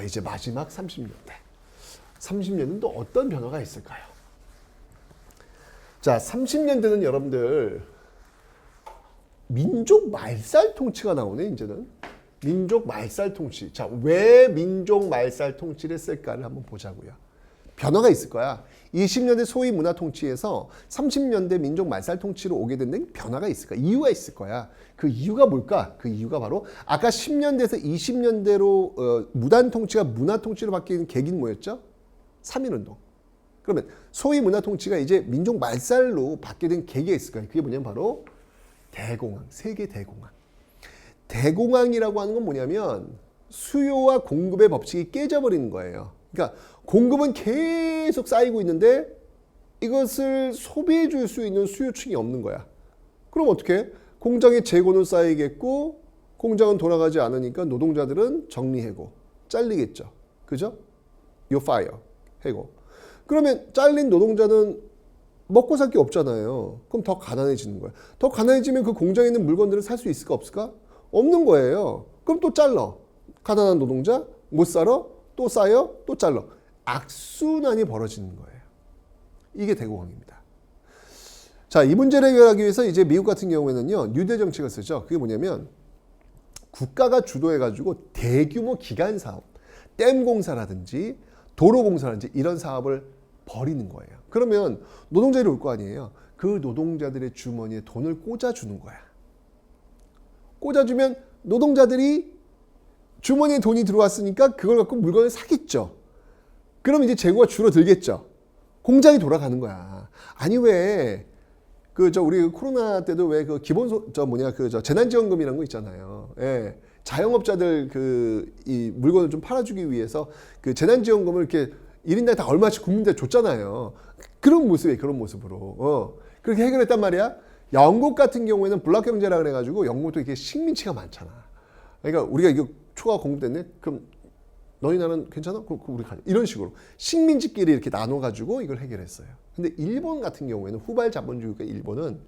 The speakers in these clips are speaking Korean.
자, 이제 마지막 30년대. 30년은 또 어떤 변화가 있을까요? 자, 30년대는 여러분들 민족 말살 통치가 나오네, 이제는. 민족 말살 통치. 자, 왜 민족 말살 통치를 했을까를 한번 보자고요. 변화가 있을 거야. 20년대 소위 문화 통치에서 30년대 민족 말살 통치로 오게 된 변화가 있을 거야. 이유가 있을 거야. 그 이유가 뭘까? 그 이유가 바로 아까 10년대에서 20년대로 어, 무단 통치가 문화 통치로 바뀌는 계기는 뭐였죠? 3.1운동. 그러면 소위 문화 통치가 이제 민족 말살로 바뀌게 된 계기가 있을 거예요. 그게 뭐냐면 바로 대공황, 세계 대공황. 대공황이라고 하는 건 뭐냐면 수요와 공급의 법칙이 깨져버리는 거예요. 그러니까 공급은 계속 쌓이고 있는데 이것을 소비해 줄 수 있는 수요층이 없는 거야. 그럼 어떻게? 공장의 재고는 쌓이겠고 공장은 돌아가지 않으니까 노동자들은 정리해고 잘리겠죠. 그죠? You fire. 해고. 그러면 잘린 노동자는 먹고 살 게 없잖아요. 그럼 더 가난해지는 거야. 더 가난해지면 그 공장에 있는 물건들을 살 수 있을까 없을까? 없는 거예요. 그럼 또 잘라. 가난한 노동자 못 살아 또 쌓여 또 잘라. 악순환이 벌어지는 거예요. 이게 대공황입니다. 자, 이 문제를 해결하기 위해서 이제 미국 같은 경우에는요, 뉴딜 정책을 쓰죠. 그게 뭐냐면 국가가 주도해 가지고 대규모 기간 사업, 댐 공사라든지 도로 공사라든지 이런 사업을 벌이는 거예요. 그러면 노동자들이 올 거 아니에요. 그 노동자들의 주머니에 돈을 꽂아주는 거야. 꽂아주면 노동자들이 주머니에 돈이 들어왔으니까 그걸 갖고 물건을 사겠죠. 그럼 이제 재고가 줄어들겠죠. 공장이 돌아가는 거야. 아니 왜 그 저 우리 코로나 때도 왜 그 기본 소 저 뭐냐 그 저 재난지원금이라는 거 있잖아요. 예. 자영업자들 그 이 물건을 좀 팔아주기 위해서 그 재난지원금을 이렇게 1인당 다 얼마씩 국민들 줬잖아요. 그런 모습이에요. 그런 모습으로. 어. 그렇게 해결했단 말이야. 영국 같은 경우에는 블락 경제라 그래가지고 영국도 이렇게 식민지가 많잖아. 그러니까 우리가 이거 초과 공급됐네. 그럼 너희 나라는 괜찮아? 그럼 우리 가자. 이런 식으로 식민지끼리 이렇게 나눠가지고 이걸 해결했어요. 근데 일본 같은 경우에는 후발 자본주의가 일본은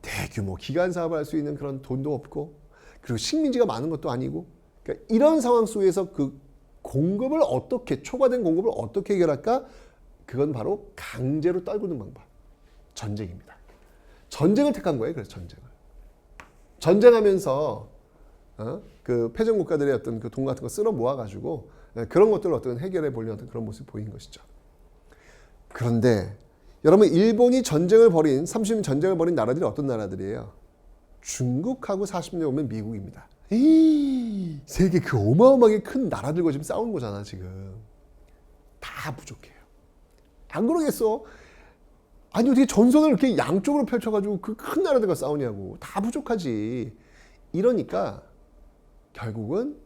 대규모 기간 사업을 할 수 있는 그런 돈도 없고 그리고 식민지가 많은 것도 아니고 그러니까 이런 상황 속에서 그 공급을 어떻게 초과된 공급을 어떻게 해결할까? 그건 바로 강제로 떨구는 방법. 전쟁입니다. 전쟁을 택한 거예요. 그래서 전쟁을. 전쟁하면서 어? 그 패전 국가들의 어떤 그 돈 같은 거 쓸어 모아 가지고 예, 그런 것들을 어떤 해결해 보려는 그런 모습이 보인 것이죠. 그런데 여러분 일본이 전쟁을 벌인 30년 전쟁을 벌인 나라들이 어떤 나라들이에요? 중국하고 40년 오면 미국입니다. 에이, 세계 그 어마어마하게 큰 나라들과 지금 싸우는 거잖아 지금. 다 부족해요. 안 그러겠어? 아니 어떻게 전선을 이렇게 양쪽으로 펼쳐가지고 그 큰 나라들과 싸우냐고. 다 부족하지. 이러니까 결국은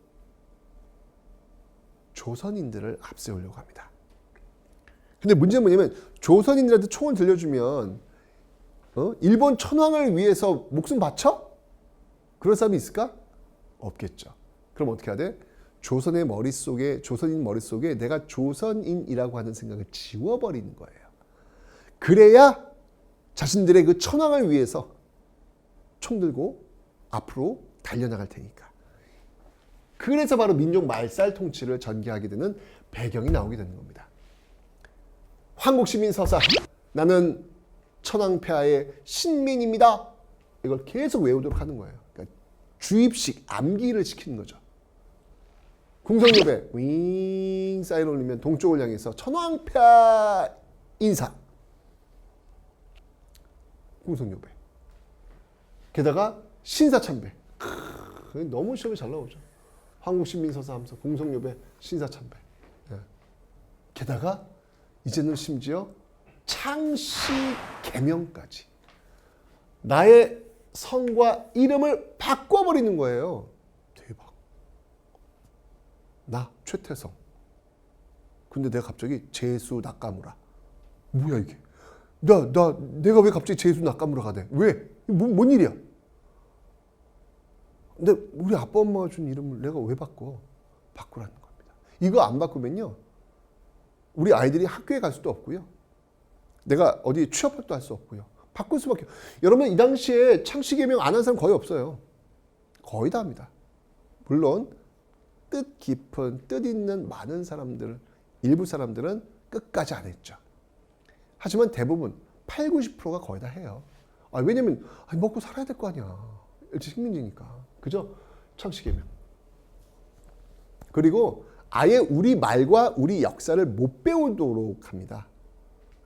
조선인들을 앞세우려고 합니다. 근데 문제는 뭐냐면 조선인들한테 총을 들려주면 어? 일본 천황을 위해서 목숨 바쳐? 그런 사람이 있을까? 없겠죠. 그럼 어떻게 해야 돼? 조선의 머릿속에 조선인 머릿속에 내가 조선인이라고 하는 생각을 지워버리는 거예요. 그래야 자신들의 그 천황을 위해서 총 들고 앞으로 달려나갈 테니까. 그래서 바로 민족 말살 통치를 전개하게 되는 배경이 나오게 되는 겁니다. 한국 시민 서사 나는 천황폐하의 신민입니다. 이걸 계속 외우도록 하는 거예요. 그러니까 주입식 암기를 시키는 거죠. 궁성요배 윙 사인 올리면 동쪽을 향해서 천황폐하 인사. 궁성요배. 게다가 신사참배. 크, 너무 시험에 잘 나오죠. 한국신민서사 하면서 궁성요배 신사참배. 예. 게다가 이제는 심지어 창씨 개명까지 나의 성과 이름을 바꿔버리는 거예요. 대박. 나 최태성. 근데 내가 갑자기 제수 낙가무라. 뭐야 이게? 나, 나, 내가 왜 갑자기 제수 낙가무라가 돼? 왜? 뭐, 뭔 일이야? 근데 우리 아빠 엄마가 준 이름을 내가 왜 바꿔? 바꾸라는 겁니다. 이거 안 바꾸면요. 우리 아이들이 학교에 갈 수도 없고요. 내가 어디 취업도 할 수 없고요. 바꿀 수밖에. 여러분 이 당시에 창씨 개명 안 한 사람 거의 없어요. 거의 다 합니다. 물론 뜻 깊은 뜻 있는 많은 사람들 일부 사람들은 끝까지 안 했죠. 하지만 대부분 8, 90%가 거의 다 해요. 아, 왜냐면 아니, 먹고 살아야 될 거 아니야. 식민지니까. 그죠? 창씨개명. 그리고 아예 우리 말과 우리 역사를 못 배우도록 합니다.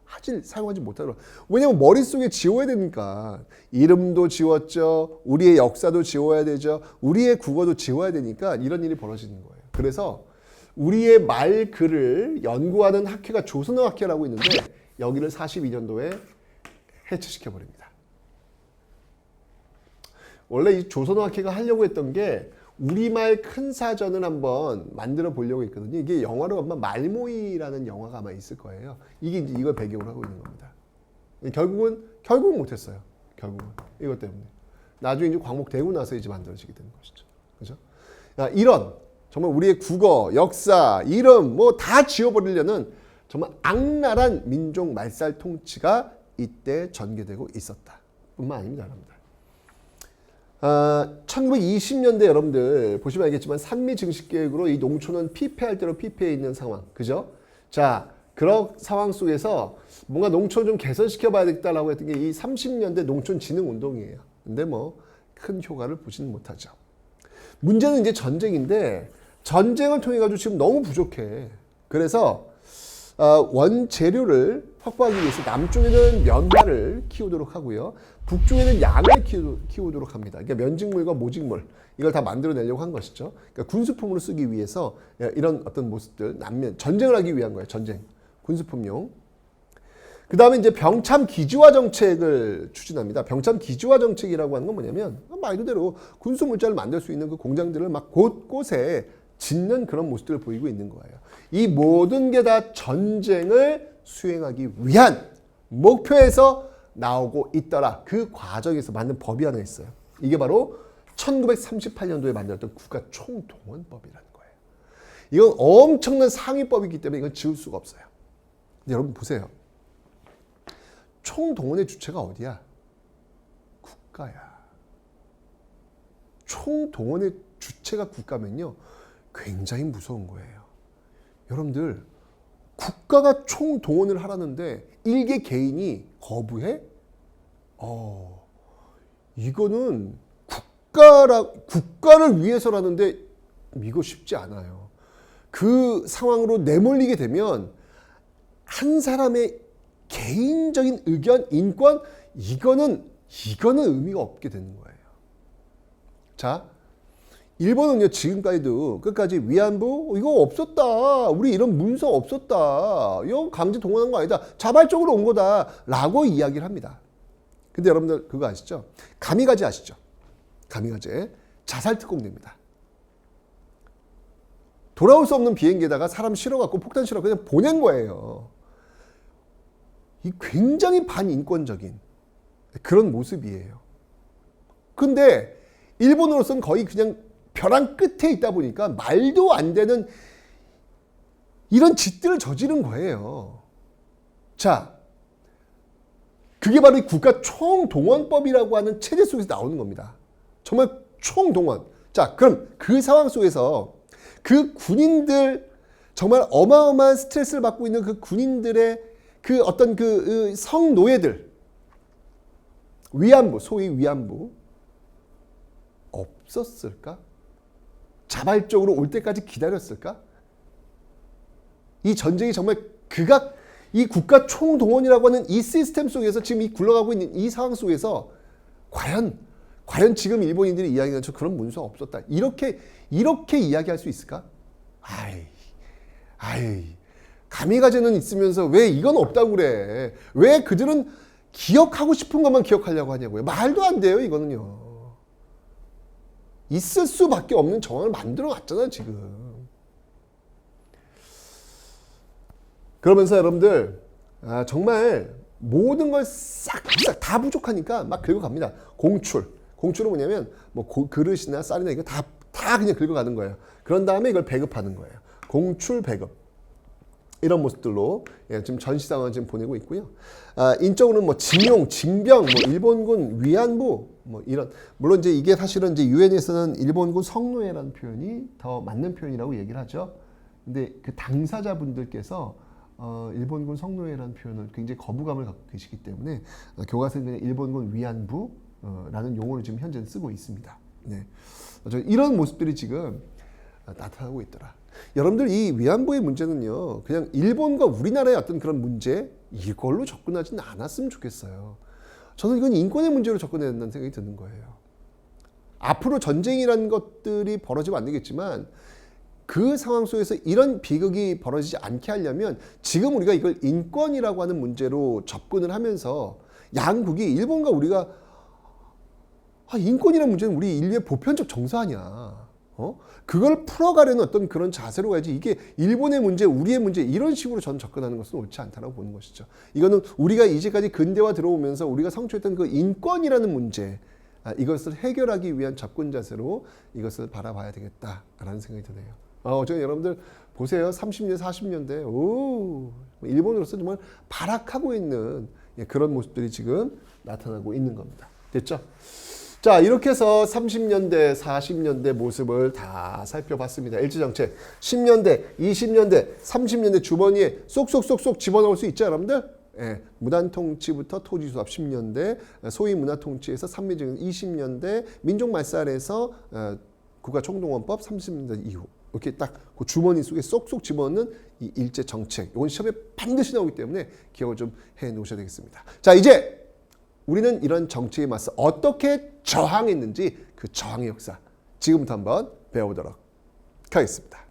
하질 사용하지 못하도록. 왜냐면 머릿속에 지워야 되니까. 이름도 지웠죠. 우리의 역사도 지워야 되죠. 우리의 국어도 지워야 되니까 이런 일이 벌어지는 거예요. 그래서 우리의 말 글을 연구하는 학회가 조선어 학회라고 있는데 여기를 42년도에 해체시켜 버립니다. 원래 이 조선어학회가 하려고 했던 게 우리말 큰 사전을 한번 만들어 보려고 했거든요. 이게 영화로 아마 말모이라는 영화가 아마 있을 거예요. 이게 이걸 배경으로 하고 있는 겁니다. 결국은 결국은 못했어요. 결국은 이것 때문에 나중에 이제 광복되고 나서 이제 만들어지게 되는 것이죠. 그죠? 야, 이런 정말 우리의 국어, 역사, 이름 뭐 다 지워버리려는 정말 악랄한 민족 말살 통치가 이때 전개되고 있었다. 뿐만 아닙니다. 아, 1920년대 여러분들 보시면 알겠지만 산미 증식 계획으로 이 농촌은 피폐할 대로 피폐해 있는 상황. 그죠? 자, 그런 상황 속에서 뭔가 농촌 좀 개선시켜 봐야겠다라고 했던 게 이 30년대 농촌 진흥 운동이에요. 근데 뭐 큰 효과를 보지는 못하죠. 문제는 이제 전쟁인데 전쟁을 통해 가지고 지금 너무 부족해. 그래서 어, 원재료를 확보하기 위해서 남쪽에는 면화를 키우도록 하고요. 북쪽에는 양을 키우, 키우 도록 합니다. 그러니까 면직물과 모직물 이걸 다 만들어내려고 한 것이죠. 그러니까 군수품으로 쓰기 위해서 이런 어떤 모습들 남면 전쟁을 하기 위한 거예요. 전쟁 군수품용. 그 다음에 이제 병참 기지화 정책을 추진합니다. 병참 기지화 정책이라고 하는 건 뭐냐면 말 그대로 군수 물자를 만들 수 있는 그 공장들을 막 곳곳에 짓는 그런 모습들을 보이고 있는 거예요. 이 모든 게 다 전쟁을 수행하기 위한 목표에서 나오고 있더라. 그 과정에서 만든 법이 하나 있어요. 이게 바로 1938년도에 만들었던 국가 총동원법이라는 거예요. 이건 엄청난 상위법이기 때문에 이건 지울 수가 없어요. 여러분 보세요. 총동원의 주체가 어디야? 국가야. 총동원의 주체가 국가면요. 굉장히 무서운 거예요. 여러분들, 국가가 총동원을 하라는데 일개 개인이 거부해? 어, 이거는 국가라, 국가를 위해서라는데 이거 쉽지 않아요. 그 상황으로 내몰리게 되면 한 사람의 개인적인 의견, 인권, 이거는, 이거는 의미가 없게 되는 거예요. 자, 일본은요, 지금까지도 끝까지 위안부, 이거 없었다. 우리 이런 문서 없었다. 이거 강제 동원한 거 아니다. 자발적으로 온 거다. 라고 이야기를 합니다. 근데 여러분들 그거 아시죠? 가미가제 아시죠? 가미가제. 자살 특공대입니다. 돌아올 수 없는 비행기에다가 사람 실어갖고 폭탄 실어 그냥 보낸 거예요. 이 굉장히 반인권적인 그런 모습이에요. 근데 일본으로서는 거의 그냥 벼랑 끝에 있다 보니까 말도 안 되는 이런 짓들을 저지른 거예요. 자, 그게 바로 이 국가 총동원법이라고 하는 체제 속에서 나오는 겁니다. 정말 총동원. 자, 그럼 그 상황 속에서 그 군인들 정말 어마어마한 스트레스를 받고 있는 그 군인들의 그 어떤 그 성노예들 위안부 소위 위안부 없었을까? 자발적으로 올 때까지 기다렸을까? 이 전쟁이 정말 극악 이 국가 총동원이라고 하는 이 시스템 속에서 지금 이 굴러가고 있는 이 상황 속에서 과연 과연 지금 일본인들이 이야기하는 저 그런 문서가 없었다. 이렇게 이렇게 이야기할 수 있을까? 아이. 아이. 가미가제는 있으면서 왜 이건 없다고 그래? 왜 그들은 기억하고 싶은 것만 기억하려고 하냐고요? 말도 안 돼요, 이거는요. 있을 수밖에 없는 정황을 만들어 놨잖아요, 지금. 그러면서 여러분들, 아, 정말 모든 걸 싹싹 다 부족하니까 막 긁어갑니다. 공출. 공출은 뭐냐면, 뭐 고, 그릇이나 쌀이나 이거 다, 다 그냥 긁어가는 거예요. 그런 다음에 이걸 배급하는 거예요. 공출, 배급. 이런 모습들로 예, 지금 전시 상황을 지금 보내고 있고요. 아, 인적으로는 뭐 징용, 징병, 뭐 일본군 위안부 뭐 이런 물론 이제 이게 사실은 이제 유엔에서는 일본군 성노예라는 표현이 더 맞는 표현이라고 얘기를 하죠. 근데 그 당사자분들께서 어, 일본군 성노예라는 표현을 굉장히 거부감을 갖고 계시기 때문에 어, 교과서에 그냥 일본군 위안부라는 용어를 지금 현재는 쓰고 있습니다. 네. 어, 이런 모습들이 지금 어, 나타나고 있더라. 여러분들 이 위안부의 문제는요, 그냥 일본과 우리나라의 어떤 그런 문제 이걸로 접근하지는 않았으면 좋겠어요. 저는 이건 인권의 문제로 접근해야 된다는 생각이 드는 거예요. 앞으로 전쟁이라는 것들이 벌어지면 안 되겠지만 그 상황 속에서 이런 비극이 벌어지지 않게 하려면 지금 우리가 이걸 인권이라고 하는 문제로 접근을 하면서 양국이 일본과 우리가 아, 인권이라는 문제는 우리 인류의 보편적 정서 아니야. 어? 그걸 풀어가려는 어떤 그런 자세로 가야지 이게 일본의 문제, 우리의 문제 이런 식으로 저는 접근하는 것은 옳지 않다고 보는 것이죠. 이거는 우리가 이제까지 근대화 들어오면서 우리가 성취했던 그 인권이라는 문제 아, 이것을 해결하기 위한 접근 자세로 이것을 바라봐야 되겠다라는 생각이 드네요. 아, 어제 여러분들 보세요. 30년, 40년대 오 일본으로서 정말 발악하고 있는 예, 그런 모습들이 지금 나타나고 있는 겁니다. 됐죠? 자, 이렇게 해서 30년대, 40년대 모습을 다 살펴봤습니다. 일제정책. 10년대, 20년대, 30년대 주머니에 쏙쏙쏙쏙 집어넣을 수 있죠, 여러분들? 예, 무단통치부터 토지수합 10년대, 소위 문화통치에서 산미증 20년대, 민족말살에서 어, 국가총동원법 30년대 이후. 이렇게 딱 그 주머니 속에 쏙쏙 집어넣는 이 일제 정책. 이건 시험에 반드시 나오기 때문에 기억을 좀 해 놓으셔야 되겠습니다. 자, 이제 우리는 이런 정치에 맞서 어떻게 저항했는지 그 저항의 역사 지금부터 한번 배워보도록 하겠습니다.